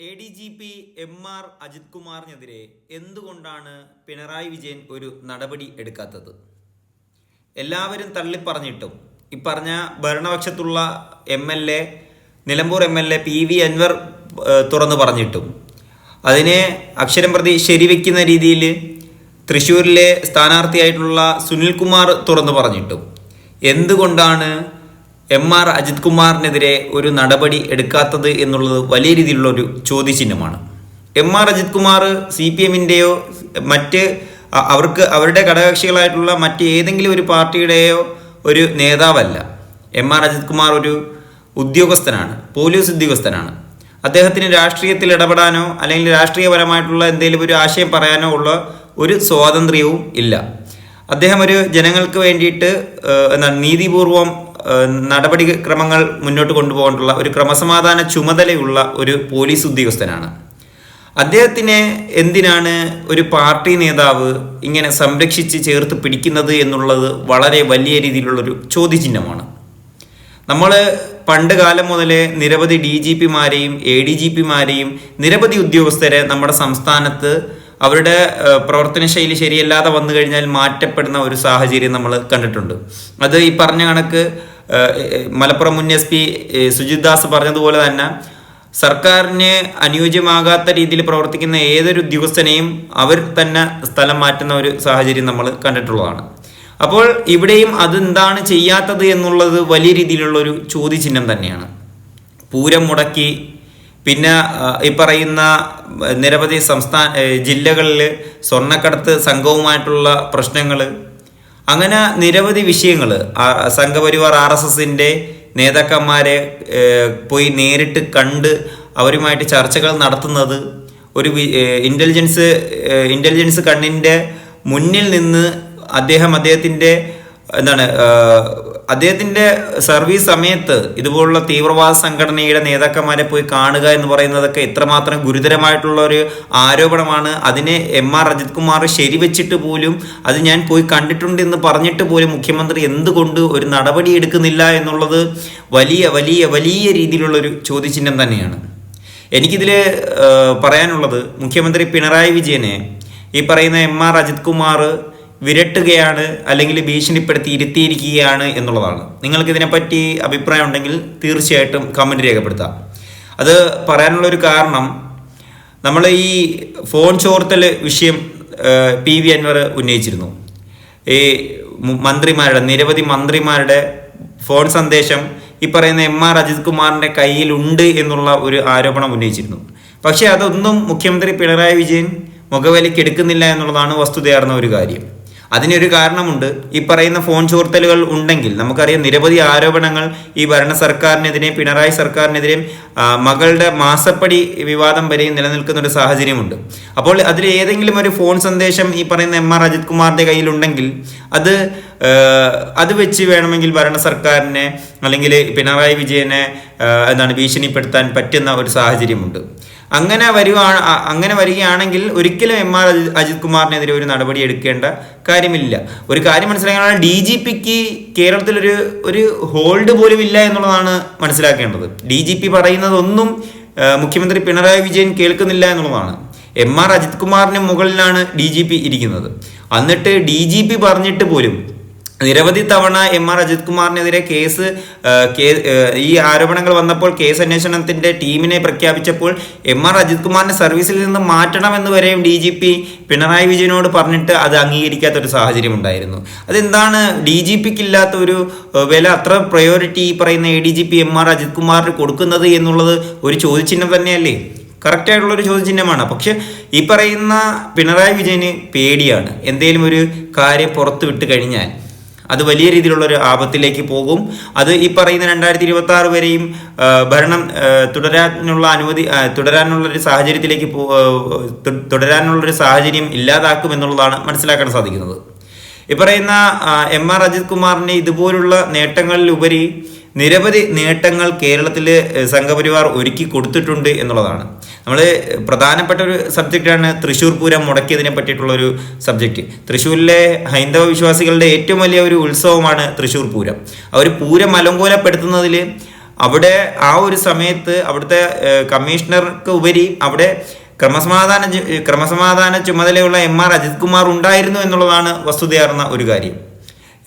A D G P M R Ajith കുമാറിനെതിരെ എന്തുകൊണ്ടാണ് പിണറായി വിജയൻ ഒരു നടപടി എടുക്കാത്തത്? എല്ലാവരും തള്ളിപ്പറഞ്ഞിട്ടും ഈ പറഞ്ഞ ഭരണപക്ഷത്തുള്ള M L A Nilambur M L A P V Anvar തുറന്നു പറഞ്ഞിട്ടും. അതിനെ അക്ഷരം പ്രതി ശരിവെക്കുന്ന രീതിയിൽ തൃശ്ശൂരിലെ സ്ഥാനാർത്ഥിയായിട്ടുള്ള സുനിൽകുമാർ തുറന്നു പറഞ്ഞിട്ടും. എന്തുകൊണ്ടാണ് എം ആർ അജിത് കുമാറിനെതിരെ ഒരു നടപടി എടുക്കാത്തത് എന്നുള്ളത് വലിയ രീതിയിലുള്ള ഒരു ചോദ്യചിഹ്നമാണ്. M R Ajith Kumar C P എമ്മിന്റെയോ മറ്റ് അവർക്ക് അവരുടെ ഘടകകക്ഷികളായിട്ടുള്ള മറ്റ് ഏതെങ്കിലും ഒരു പാർട്ടിയുടെയോ ഒരു നേതാവല്ല. എം ആർ അജിത് കുമാർ ഒരു ഉദ്യോഗസ്ഥനാണ് പോലീസ് ഉദ്യോഗസ്ഥനാണ്. അദ്ദേഹത്തിന് രാഷ്ട്രീയത്തിൽ ഇടപെടാനോ അല്ലെങ്കിൽ രാഷ്ട്രീയപരമായിട്ടുള്ള എന്തെങ്കിലും ഒരു ആശയം പറയാനോ ഉള്ള ഒരു സ്വാതന്ത്ര്യവും ഇല്ല. അദ്ദേഹം ഒരു ജനങ്ങൾക്ക് വേണ്ടിയിട്ട് എന്താണ് നീതിപൂർവം നടപടിക്രമങ്ങൾ മുന്നോട്ട് കൊണ്ടുപോകാനുള്ള ഒരു ക്രമസമാധാന ചുമതലയുള്ള ഒരു പോലീസ് ഉദ്യോഗസ്ഥനാണ്. അദ്ദേഹത്തിനെ എന്തിനാണ് ഒരു പാർട്ടി നേതാവ് ഇങ്ങനെ സംരക്ഷിച്ച് ചേർത്ത് പിടിക്കുന്നത് എന്നുള്ളത് വളരെ വലിയ രീതിയിലുള്ളൊരു ചോദ്യചിഹ്നമാണ്. നമ്മൾ പണ്ട് കാലം മുതലേ നിരവധി ഡി ജി പിമാരെയും എ ഡി ജി പിമാരെയും നിരവധി ഉദ്യോഗസ്ഥരെ നമ്മുടെ സംസ്ഥാനത്ത് അവരുടെ പ്രവർത്തന ശൈലി ശരിയല്ലാതെ വന്നു കഴിഞ്ഞാൽ മാറ്റപ്പെടുന്ന ഒരു സാഹചര്യം നമ്മൾ കണ്ടിട്ടുണ്ട്. അത് ഈ പറഞ്ഞ കണക്ക് മലപ്പുറം മുൻ എസ് പി സുജിത് ദാസ് പറഞ്ഞതുപോലെ തന്നെ സർക്കാരിന് അനുയോജ്യമാകാത്ത രീതിയിൽ പ്രവർത്തിക്കുന്ന ഏതൊരു ഉദ്യോഗസ്ഥനെയും അവർ തന്നെ സ്ഥലം മാറ്റുന്ന ഒരു സാഹചര്യം നമ്മൾ കണ്ടിട്ടുള്ളതാണ്. അപ്പോൾ ഇവിടെയും അതെന്താണ് ചെയ്യാത്തത് എന്നുള്ളത് വലിയ രീതിയിലുള്ള ഒരു ചോദ്യചിഹ്നം തന്നെയാണ്. പൂരം മുടക്കി പിന്നെ ഈ പറയുന്ന നിരവധി സംസ്ഥാന ജില്ലകളിൽ സ്വർണക്കടത്ത് സംഘവുമായിട്ടുള്ള പ്രശ്നങ്ങൾ അങ്ങനെ നിരവധി വിഷയങ്ങൾ സംഘപരിവാർ ആർ എസ് എസിന്റെ നേതാക്കന്മാരെ പോയി നേരിട്ട് കണ്ട് അവരുമായിട്ട് ചർച്ചകൾ നടത്തുന്നത് ഒരു ഇന്റലിജൻസ് ഇന്റലിജൻസ് കണ്ണിന്റെ മുന്നിൽ നിന്ന് അദ്ദേഹം അദ്ദേഹത്തിന്റെ എന്താണ് അദ്ദേഹത്തിന്റെ സർവീസ് സമയത്ത് ഇതുപോലുള്ള തീവ്രവാദ സംഘടനയുടെ നേതാക്കന്മാരെ പോയി കാണുക എന്ന് പറയുന്നതൊക്കെ എത്രമാത്രം ഗുരുതരമായിട്ടുള്ള ഒരു ആരോപണമാണ്. അതിനെ എം ആർ അജിത് കുമാർ ശരിവെച്ചിട്ട് പോലും അത് ഞാൻ പോയി കണ്ടിട്ടുണ്ട് എന്ന് പറഞ്ഞിട്ട് പോലും മുഖ്യമന്ത്രി എന്തുകൊണ്ട് ഒരു നടപടി എടുക്കുന്നില്ല എന്നുള്ളത് വലിയ വലിയ വലിയ രീതിയിലുള്ള ഒരു ചോദ്യചിഹ്നം തന്നെയാണ്. എനിക്കിതിൽ പറയാനുള്ളത് മുഖ്യമന്ത്രി പിണറായി വിജയനെ ഈ പറയുന്ന എം ആർ അജിത് കുമാർ വിരട്ടുകയാണ് അല്ലെങ്കിൽ ഭീഷണിപ്പെടുത്തി ഇരുത്തിയിരിക്കുകയാണ് എന്നുള്ളതാണ്. നിങ്ങൾക്ക് ഇതിനെപ്പറ്റി അഭിപ്രായം ഉണ്ടെങ്കിൽ തീർച്ചയായിട്ടും കമന്റ് രേഖപ്പെടുത്താം. അത് പറയാനുള്ള ഒരു കാരണം നമ്മൾ ഈ ഫോൺ ചോർത്തൽ വിഷയം പി വി അൻവർ ഉന്നയിച്ചിരുന്നു. ഈ മന്ത്രിമാരുടെ നിരവധി മന്ത്രിമാരുടെ ഫോൺ സന്ദേശം ഈ പറയുന്ന എം ആർ അജിത് കുമാറിന്റെ കയ്യിലുണ്ട് എന്നുള്ള ഒരു ആരോപണം ഉന്നയിച്ചിരുന്നു. പക്ഷേ അതൊന്നും മുഖ്യമന്ത്രി പിണറായി വിജയൻ മുഖവിലയ്ക്ക് എടുക്കുന്നില്ല എന്നുള്ളതാണ് വസ്തുതയാർന്ന ഒരു കാര്യം. അതിനൊരു കാരണമുണ്ട്. ഈ പറയുന്ന ഫോൺ ചോർത്തലുകൾ ഉണ്ടെങ്കിൽ നമുക്കറിയാം നിരവധി ആരോപണങ്ങൾ ഈ ഭരണ സർക്കാരിനെതിരെ പിണറായി സർക്കാരിനെതിരെയും മകളുടെ മാസപ്പടി വിവാദം വരെയും നിലനിൽക്കുന്ന ഒരു സാഹചര്യമുണ്ട്. അപ്പോൾ അതിൽ ഏതെങ്കിലും ഒരു ഫോൺ സന്ദേശം ഈ പറയുന്ന എം ആർ അജിത് കുമാറിന്റെ കയ്യിലുണ്ടെങ്കിൽ അത് അത് വെച്ച് വേണമെങ്കിൽ ഭരണ സർക്കാരിനെ അല്ലെങ്കിൽ പിണറായി വിജയനെ എന്താണ് ഭീഷണിപ്പെടുത്താൻ പറ്റുന്ന ഒരു സാഹചര്യമുണ്ട്. അങ്ങനെ വരുവാണ് അങ്ങനെ വരികയാണെങ്കിൽ ഒരിക്കലും എം ആർ അജി- അജിത് കുമാറിനെതിരെ ഒരു നടപടി എടുക്കേണ്ട കാര്യമില്ല. ഒരു കാര്യം മനസ്സിലാക്കാനാണ് ഡി ജി പിക്ക് കേരളത്തിലൊരു ഒരു ഹോൾഡ് പോലും ഇല്ല എന്നുള്ളതാണ് മനസ്സിലാക്കേണ്ടത്. ഡി ജി പി പറയുന്നതൊന്നും മുഖ്യമന്ത്രി പിണറായി വിജയൻ കേൾക്കുന്നില്ല എന്നുള്ളതാണ്. എം ആർ അജിത് കുമാറിന് മുകളിലാണ് ഡി ജി പി ഇരിക്കുന്നത്. എന്നിട്ട് ഡി ജി പി പറഞ്ഞിട്ട് പോലും നിരവധി തവണ എം ആർ അജിത് കുമാറിനെതിരെ കേസ് ഈ ആരോപണങ്ങൾ വന്നപ്പോൾ കേസ് അന്വേഷണത്തിന്റെ ടീമിനെ പ്രഖ്യാപിച്ചപ്പോൾ എം ആർ അജിത് കുമാറിനെ സർവീസിൽ നിന്ന് മാറ്റണമെന്ന് വരെയും ഡി ജി പി പിണറായി വിജയനോട് പറഞ്ഞിട്ട് അത് അംഗീകരിക്കാത്ത ഒരു സാഹചര്യം ഉണ്ടായിരുന്നു. അതെന്താണ് ഡി ജി പിക്ക് ഇല്ലാത്ത ഒരു വില അത്ര പ്രയോറിറ്റി ഈ പറയുന്ന A D G P M R Ajith കുമാറിന് കൊടുക്കുന്നത് എന്നുള്ളത് ഒരു ചോദ്യചിഹ്നം തന്നെയല്ലേ? കറക്റ്റ് ആയിട്ടുള്ള ഒരു ചോദ്യചിഹ്നമാണ്. പക്ഷെ ഈ പറയുന്ന പിണറായി വിജയന് പേടിയാണ്. എന്തെങ്കിലും ഒരു കാര്യം പുറത്തു വിട്ട് കഴിഞ്ഞാൽ അത് വലിയ രീതിയിലുള്ള ഒരു ആപത്തിലേക്ക് പോകും. അത് ഈ പറയുന്ന രണ്ടായിരത്തി ഇരുപത്തി ആറ് വരെയും ഭരണം തുടരാനുള്ള അനുമതി തുടരാനുള്ള ഒരു സാഹചര്യത്തിലേക്ക് പോ- തുടരാനുള്ള ഒരു സാഹചര്യം ഇല്ലാതാക്കും എന്നുള്ളതാണ് മനസ്സിലാക്കാൻ സാധിക്കുന്നത്. ഈ പറയുന്ന എം ആർ അജിത് കുമാറിന്റെ ഇതുപോലുള്ള നേട്ടങ്ങളിലുപരി നിരവധി നേട്ടങ്ങൾ കേരളത്തിൽ സംഘപരിവാർ ഒരുക്കി കൊടുത്തിട്ടുണ്ട് എന്നുള്ളതാണ്. നമ്മൾ പ്രധാനപ്പെട്ട ഒരു സബ്ജക്റ്റാണ് തൃശ്ശൂർ പൂരം മുടക്കിയതിനെ പറ്റിയിട്ടുള്ള ഒരു സബ്ജക്റ്റ്. തൃശ്ശൂരിലെ ഹൈന്ദവ വിശ്വാസികളുടെ ഏറ്റവും വലിയ ഒരു ഉത്സവമാണ് തൃശ്ശൂർ പൂരം. ആ ഒരു പൂരം അലങ്കോലപ്പെടുത്തുന്നതിൽ അവിടെ ആ ഒരു സമയത്ത് അവിടുത്തെ കമ്മീഷണർക്ക് ഉപരി അവിടെ ക്രമസമാധാന ക്രമസമാധാന ചുമതലയുള്ള എം ആർ അജിത് കുമാർ ഉണ്ടായിരുന്നു എന്നുള്ളതാണ് വസ്തുതയാർന്ന ഒരു കാര്യം.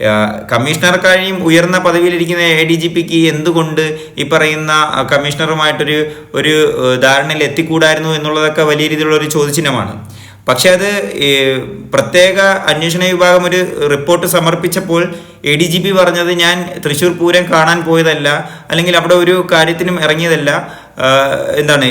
ഏഹ്, കമ്മീഷണർക്കാഴിയും ഉയർന്ന പദവിയിലിരിക്കുന്ന എ ഡി ജി പിക്ക് എന്തുകൊണ്ട് ഈ പറയുന്ന കമ്മീഷണറുമായിട്ടൊരു ഒരു ധാരണയിൽ എത്തിക്കൂടായിരുന്നു എന്നുള്ളതൊക്കെ വലിയ രീതിയിലുള്ള ഒരു ചോദ്യചിഹ്നമാണ്. പക്ഷേ അത് പ്രത്യേക അന്വേഷണ വിഭാഗം ഒരു റിപ്പോർട്ട് സമർപ്പിച്ചപ്പോൾ എ ഡി ജി പി പറഞ്ഞത് ഞാൻ തൃശ്ശൂർ പൂരം കാണാൻ പോയതല്ല അല്ലെങ്കിൽ അവിടെ ഒരു കാര്യത്തിനും ഇറങ്ങിയതല്ല എന്താണ്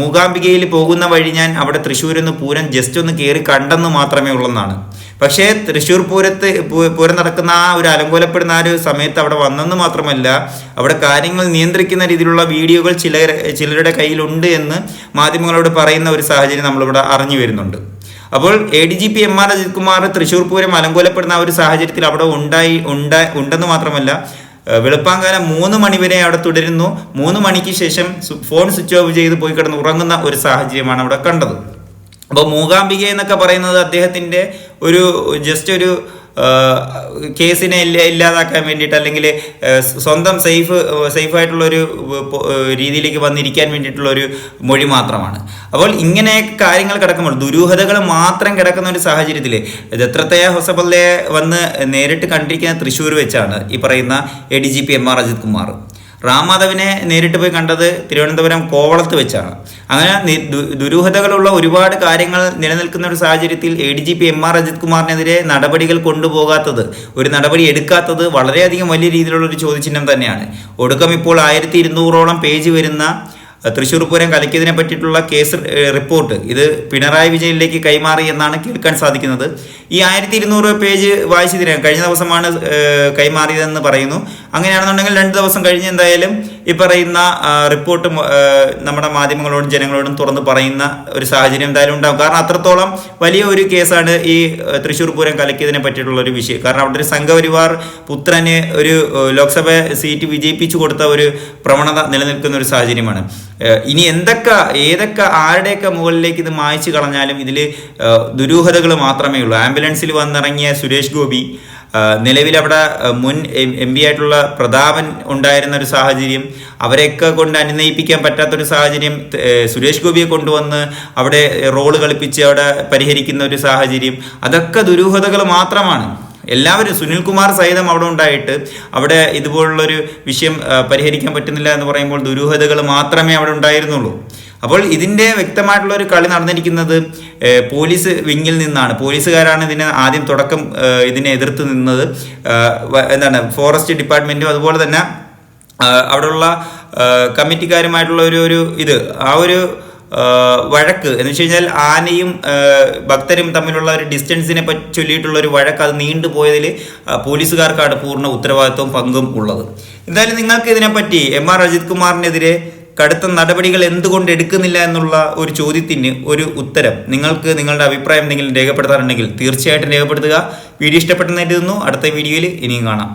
മൂകാംബികയിൽ പോകുന്ന വഴി ഞാൻ അവിടെ തൃശ്ശൂരിൽ പൂരം ജസ്റ്റ് ഒന്ന് കയറി കണ്ടെന്ന് മാത്രമേ ഉള്ളെന്നാണ്. പക്ഷേ തൃശ്ശൂർ പൂരത്ത് പൂരം നടക്കുന്ന ആ ഒരു അലങ്കോലപ്പെടുന്ന ആ ഒരു സമയത്ത് അവിടെ വന്നെന്ന് മാത്രമല്ല അവിടെ കാര്യങ്ങൾ നിയന്ത്രിക്കുന്ന രീതിയിലുള്ള വീഡിയോകൾ ചില ചിലരുടെ കയ്യിലുണ്ട് എന്ന് മാധ്യമങ്ങളോട് പറയുന്ന ഒരു സാഹചര്യം നമ്മളിവിടെ അറിഞ്ഞു വരുന്നുണ്ട്. അപ്പോൾ A D G P M R Ajith Kumar Thrissur Pooram അലങ്കോലപ്പെടുന്ന ആ ഒരു സാഹചര്യത്തിൽ അവിടെ ഉണ്ടായി ഉണ്ടാ ഉണ്ടെന്ന് മാത്രമല്ല വെളുപ്പാങ്കാലം മൂന്ന് മണി വരെ അവിടെ തുടരുന്നു. മൂന്ന് മണിക്ക് ശേഷം ഫോൺ സ്വിച്ച് ഓഫ് ചെയ്ത് പോയി കിടന്ന് ഉറങ്ങുന്ന ഒരു സാഹചര്യമാണ് അവിടെ കണ്ടത്. അപ്പോൾ മൂകാംബിക എന്നൊക്കെ പറയുന്നത് അദ്ദേഹത്തിന്റെ ഒരു ജസ്റ്റ് ഒരു കേസിനെ ഇല്ല ഇല്ലാതാക്കാൻ വേണ്ടിയിട്ട് അല്ലെങ്കിൽ സ്വന്തം സേഫ് സേഫായിട്ടുള്ളൊരു രീതിയിലേക്ക് വന്നിരിക്കാൻ വേണ്ടിയിട്ടുള്ള ഒരു മൊഴി മാത്രമാണ്. അപ്പോൾ ഇങ്ങനെ കാര്യങ്ങൾ കിടക്കുമ്പോൾ ദുരൂഹതകൾ മാത്രം കിടക്കുന്ന ഒരു സാഹചര്യത്തിൽ ദത്രത്തയ ഹൊസബല്ലയെ വന്ന് നേരിട്ട് കണ്ടിരിക്കുന്ന തൃശ്ശൂർ വെച്ചാണ് ഈ പറയുന്ന A D G P M R Ajith Kumar. റാംമാധവിനെ നേരിട്ട് പോയി കണ്ടത് തിരുവനന്തപുരം കോവളത്ത് വെച്ചാണ്. അങ്ങനെ ദുരൂഹതകളുള്ള ഒരുപാട് കാര്യങ്ങൾ നിലനിൽക്കുന്ന ഒരു സാഹചര്യത്തിൽ A D G P M R Ajith കുമാറിനെതിരെ നടപടികൾ കൊണ്ടുപോകാത്തത് ഒരു നടപടി എടുക്കാത്തത് വളരെയധികം വലിയ രീതിയിലുള്ള ഒരു ചോദ്യചിഹ്നം തന്നെയാണ്. ഒടുക്കം ഇപ്പോൾ ആയിരത്തി ഇരുന്നൂറോളം പേജ് വരുന്ന തൃശ്ശൂർ പൂരം കലക്കിയതിനെ പറ്റിയിട്ടുള്ള കേസ് റിപ്പോർട്ട്. ഇത് പിണറായി വിജയനിലേക്ക് കൈമാറി എന്നാണ് കേൾക്കാൻ സാധിക്കുന്നത്. ഈ ആയിരത്തി ഇരുന്നൂറ് പേജ് വായിച്ചതിന് കഴിഞ്ഞ ദിവസമാണ് കൈമാറിയതെന്ന് പറയുന്നു. അങ്ങനെയാണെന്നുണ്ടെങ്കിൽ രണ്ട് ദിവസം കഴിഞ്ഞ് എന്തായാലും ഈ പറയുന്ന റിപ്പോർട്ട് നമ്മുടെ മാധ്യമങ്ങളോടും ജനങ്ങളോടും തുറന്ന് പറയുന്ന ഒരു സാഹചര്യം എന്തായാലും ഉണ്ടാകും. കാരണം അത്രത്തോളം വലിയ ഒരു കേസാണ് ഈ തൃശ്ശൂർ പൂരം കലക്കിയതിനെ പറ്റിയിട്ടുള്ള ഒരു വിഷയം. കാരണം അവിടെ ഒരു സംഘപരിവാർ പുത്രന് ഒരു ലോക്സഭ സീറ്റ് വിജയിപ്പിച്ചു കൊടുത്ത ഒരു പ്രവണത നിലനിൽക്കുന്ന ഒരു സാഹചര്യമാണ്. ഇനി എന്തൊക്കെ ഏതൊക്കെ ആരുടെയൊക്കെ മുകളിലേക്ക് ഇത് മായ്ച്ചു കളഞ്ഞാലും ഇതിൽ ദുരൂഹതകൾ മാത്രമേ ഉള്ളൂ. ആംബുലൻസിൽ വന്നിറങ്ങിയ സുരേഷ് ഗോപി നിലവിൽ അവിടെ മുൻ എം പി ആയിട്ടുള്ള പ്രതാപൻ ഉണ്ടായിരുന്ന ഒരു സാഹചര്യം അവരെയൊക്കെ കൊണ്ട് അനുനയിപ്പിക്കാൻ പറ്റാത്തൊരു സാഹചര്യം സുരേഷ് ഗോപിയെ കൊണ്ടുവന്ന് അവിടെ റോൾ കളിപ്പിച്ച് അവിടെ പരിഹരിക്കുന്ന ഒരു സാഹചര്യം അതൊക്കെ ദുരൂഹതകൾ മാത്രമാണ്. എല്ലാവരും സുനിൽകുമാർ സഹിതം അവിടെ ഉണ്ടായിട്ട് അവിടെ ഇതുപോലുള്ളൊരു വിഷയം പരിഹരിക്കാൻ പറ്റുന്നില്ല എന്ന് പറയുമ്പോൾ ദുരൂഹതകൾ മാത്രമേ അവിടെ ഉണ്ടായിരുന്നുള്ളൂ. അപ്പോൾ ഇതിന്റെ വ്യക്തമായിട്ടുള്ള ഒരു കളി നടന്നിരിക്കുന്നത് പോലീസ് വിങ്ങിൽ നിന്നാണ്. പോലീസുകാരാണ് ഇതിനെ ആദ്യം തുടക്കം ഇതിനെ എതിർത്ത് നിന്നത്. എന്താണ് ഫോറസ്റ്റ് ഡിപ്പാർട്ട്മെന്റും അതുപോലെ തന്നെ അവിടെയുള്ള കമ്മിറ്റിക്കാരുമായിട്ടുള്ള ഒരു ഒരു ഇത് ആ ഒരു വഴക്ക്. എന്ന് വെച്ച് കഴിഞ്ഞാൽ ആനയും ഭക്തരും തമ്മിലുള്ള ഒരു ഡിസ്റ്റൻസിനെ ചൊല്ലിയിട്ടുള്ള ഒരു വഴക്ക് അത് നീണ്ടുപോയതിൽ പോലീസുകാർക്കാണ് പൂർണ ഉത്തരവാദിത്വവും പങ്കും ഉള്ളത്. എന്തായാലും നിങ്ങൾക്ക് ഇതിനെപ്പറ്റി എം ആർ അജിത് കുമാറിനെതിരെ കടുത്ത നടപടികൾ എന്തുകൊണ്ട് എടുക്കുന്നില്ല എന്നുള്ള ഒരു ചോദ്യത്തിന് ഒരു ഉത്തരം നിങ്ങൾക്ക് നിങ്ങളുടെ അഭിപ്രായം എന്തെങ്കിലും രേഖപ്പെടുത്താറുണ്ടെങ്കിൽ തീർച്ചയായിട്ടും രേഖപ്പെടുത്തുക. വീഡിയോ ഇഷ്ടപ്പെട്ടെന്ന് കരുതുന്നു. അടുത്ത വീഡിയോയിൽ ഇനിയും കാണാം.